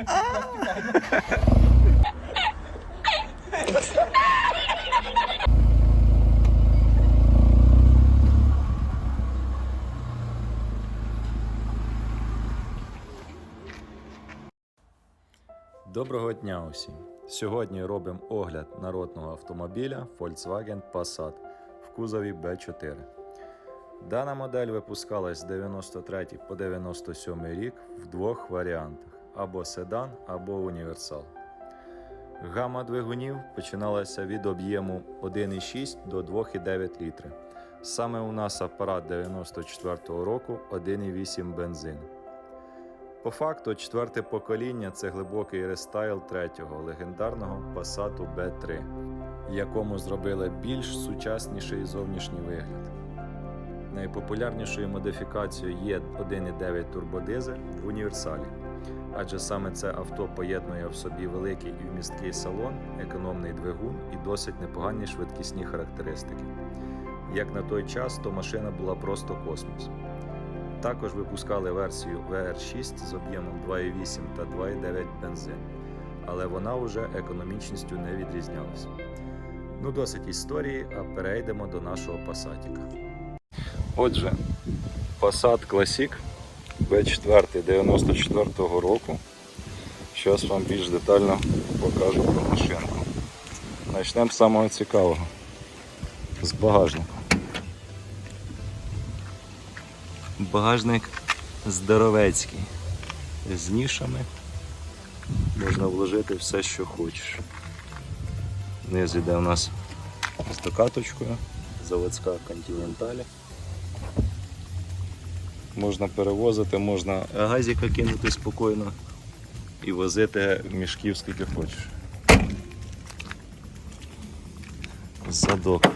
Доброго дня усім! Сьогодні робимо огляд народного автомобіля Volkswagen Passat в кузові B4. Дана модель випускалась з 93 по 97 рік в двох варіантах або седан, або універсал. Гама двигунів починалася від об'єму 1,6 до 2,9 літри. Саме у нас апарат 94 року 1,8 бензин. По факту, четверте покоління це глибокий рестайл третього легендарного Passat B3, якому зробили більш сучасніший зовнішній вигляд. Найпопулярнішою модифікацією є 1,9 турбодизель в універсалі, адже саме це авто поєднує в собі великий і вмісткий салон, економний двигун і досить непогані швидкісні характеристики. Як на той час, то машина була просто космос. Також випускали версію VR6 з об'ємом 2,8 та 2,9 бензин, але вона вже економічністю не відрізнялася. Ну, досить історії, а перейдемо до нашого Пасатіка. Отже, Passat Classic B4 94 року. Зараз вам більш детально покажу про машинку. Почнемо з самого цікавого з багажника. Багажник здоровецький. З нішами можна вложити все, що хочеш. Низ іде у нас з докаточкою, заводська континенталі. Можна перевозити, можна газіка кинути спокійно і возити мішків скільки хочеш. Задок.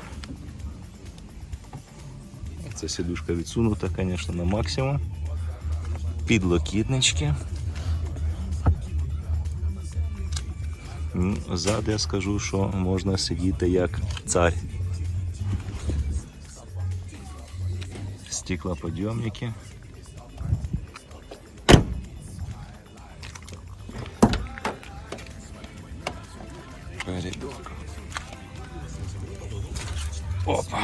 Ця сідушка відсунута, звісно, на максимум. Підлокітнички. Ну, Ззаду я скажу, що можна сидіти як цар. Стеклоподйомники. Передок. Опа.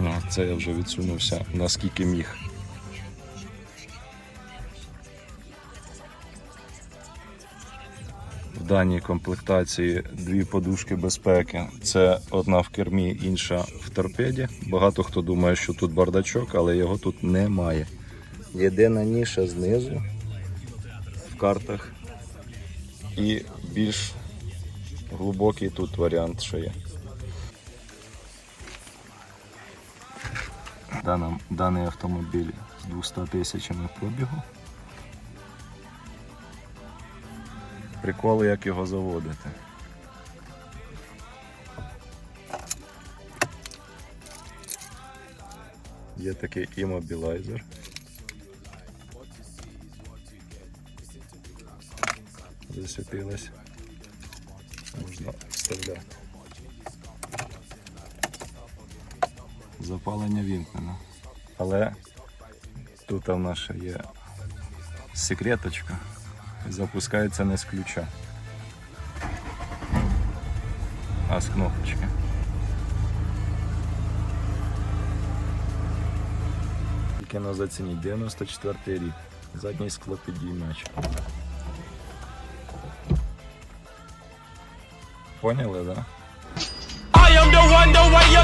Ну, це я вже відсунувся наскільки міг. В даній комплектації дві подушки безпеки. Це одна в кермі, інша в торпеді. Багато хто думає, що тут бардачок, але його тут немає. Єдина ніша знизу в картах. І більш глибокий тут варіант ще є. Дана- даний автомобіль з 200 тисячами пробігу. Прикол, як його заводити. Є такий імобілайзер. Засвітилась. Можна вставляти. Запалення вімкнено. Але тут в нас є секреточка. Запускається не з ключа, а з кнопочки. Тільки на заціні 94 рік. Задній склопідіймач.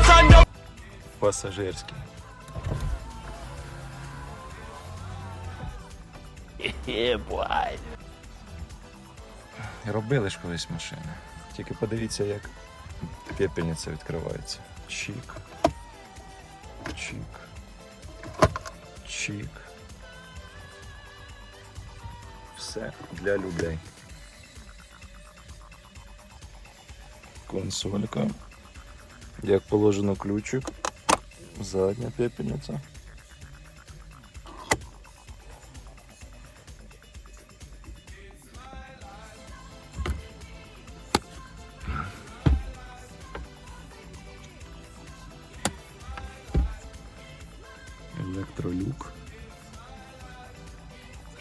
Turn the Пасажирський. Робили ж колись машини. Тільки подивіться, як пепельниця відкривається. Чік. Чік. Чік. Все для людей. Консолька. Як положено ключик. Задня пепельниця. електролюк.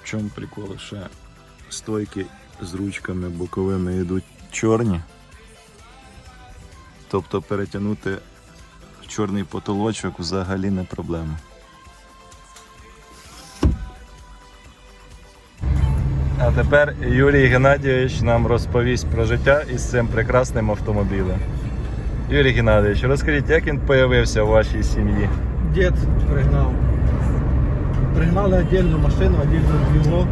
В чому прикол? Ще стойки з ручками боковими йдуть чорні. Тобто перетягнути чорний потолочок взагалі не проблема. А тепер Юрій Геннадійович нам розповість про життя із цим прекрасним автомобілем. Юрій Геннадійович, розкажіть, як він з'явився у вашій сім'ї? Дід пригнав. Пригнали віддільну машину, віддільне двігло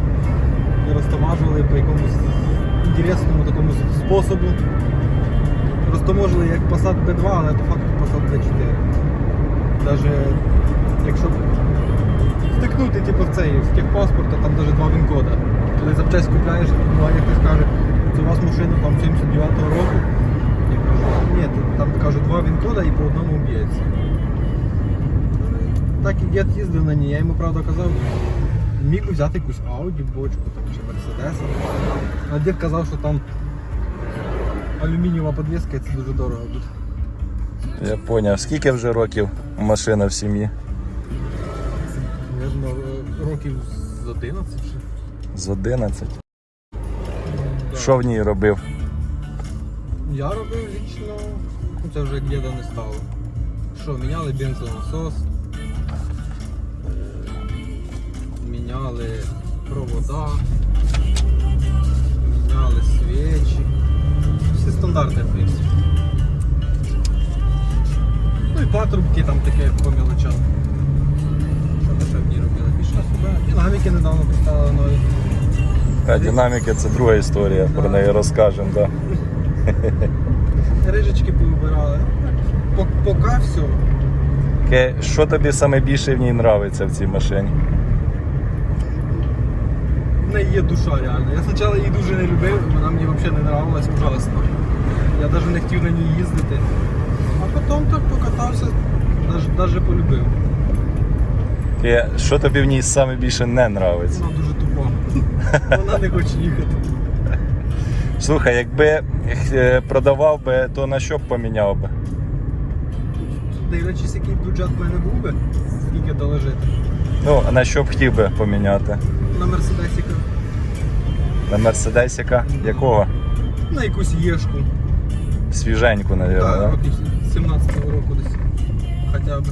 і розтамажували по якомусь інтересному такому способу. Розтаможили як Passat B2, але по факту Passat B4. Даже якщо втикнути типу, в цей в техпаспорт, то там навіть два він-кода. Коли запчасть купляєш, буває хтось каже, це у вас машина там 79-го року. Я кажу, ні, там кажуть два він-кода і по одному б'ється. Так і дід їздив на ній. Я йому правда казав, міг взяти якусь Audi, бочку там, чи Mercedes. А дід казав, що там алюмінієва підвіска і це дуже дорого буде. Я зрозумів, скільки вже років машина в сім'ї? Видно, років з 11 вже. З 11. Да. Що в ній робив? Я робив лічно, ну це вже діда не стало. Що, міняли бензонасос, міняли провода, міняли свічі. Стандарти, в принципі. Ну і патрубки там таке по мелочам. Що ми ще в ній робили? Більше особливо. Динаміки недавно поставили нові. А динаміки це друга історія, про неї розкажемо. Да. Рижечки повибирали. Пок- Поки все. Ке, Що тобі саме більше в ній подобається в цій машині? В неї є душа реально. Я спочатку її дуже не любив, вона мені взагалі не нравилась ужасно. Я навіть не хотів на ній їздити. А потім так покатався, навіть, полюбив. Ке, Що тобі в ній саме більше не подобається? Вона дуже тупа. Вона не хоче їхати. Слухай, якби е, продавав би, то на що б поміняв би? Дивлячись, який бюджет в мене був би, скільки долежить. Ну, а на що б хотів би поміняти? На Мерседесіка. На Мерседесіка? Якого? На якусь єшку. Свіженьку, мабуть, да? років 17-го року десь. Хоча б.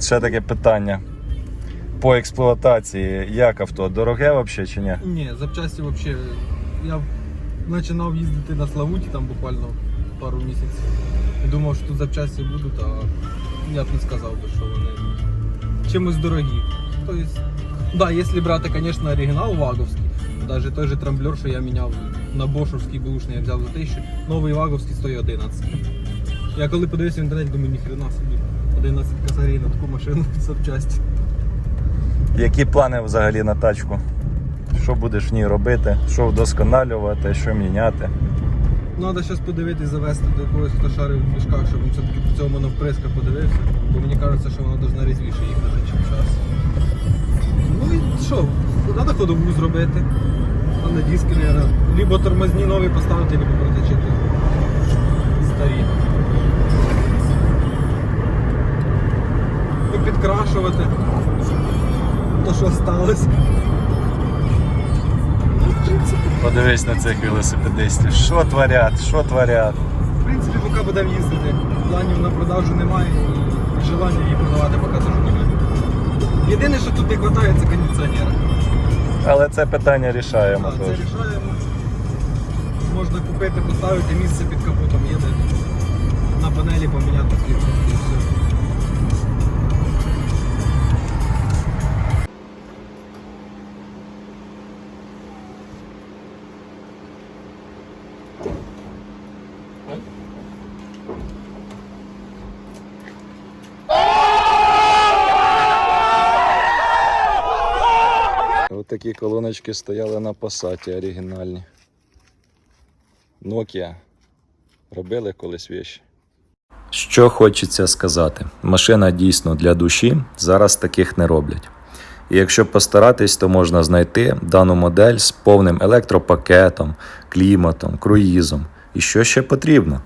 Ще таке питання. По експлуатації, як авто? Дороге взагалі чи ні? Ні, запчасті взагалі. Я починав їздити на Славуті там буквально пару місяців. І думав, що тут запчасті будуть, а я б не сказав би, що вони чимось дорогі. Тобто, да, якщо брати, звісно, оригінал ваговський, навіть той же трамблер, що я міняв на бошовський бушний, я взяв за 1000, новий ваговський стоїть 11. Я коли подивився в інтернеті, думаю, ніхрена собі. 11 косарей на таку машину запчасті. Які плани взагалі на тачку? Що будеш в ній робити? Що вдосконалювати, що міняти? Треба зараз подивитись, завести до якогось, хто шарив в мішках, щоб він все-таки по цьому моноприска подивився. Бо мені кажеться, що вона должна різвіше їхати, чим час. Ну і що, треба ходову зробити. На диски, мабуть, либо тормозні нові поставити, либо проточити старі. Підкрашувати. То, що сталося. Ну, Подивись на цих велосипедистів. Що творять, що творять. В принципі, поки будемо їздити. Планів на продажу немає і желання її продавати поки теж немає. Єдине, що тут не вистачає, це кондиціонера. Але це питання рішаємо Так, це теж. рішаємо. Можна купити, поставити місце під капотом, їде на панелі поміняти світло і все. Такі колоночки стояли на пасаті оригінальні. Nokia. Робили колись віші. Що хочеться сказати, машина дійсно для душі, зараз таких не роблять. І якщо постаратись, то можна знайти дану модель з повним електропакетом, кліматом, круїзом. І що ще потрібно?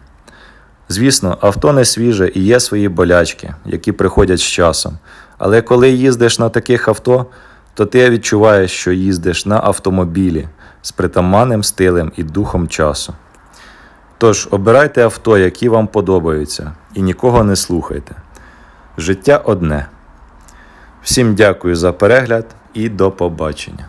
Звісно, авто не свіже і є свої болячки, які приходять з часом. Але коли їздиш на таких авто, то ти відчуваєш, що їздиш на автомобілі з притаманним стилем і духом часу. Тож обирайте авто, які вам подобаються, і нікого не слухайте. Життя одне. Всім дякую за перегляд і до побачення.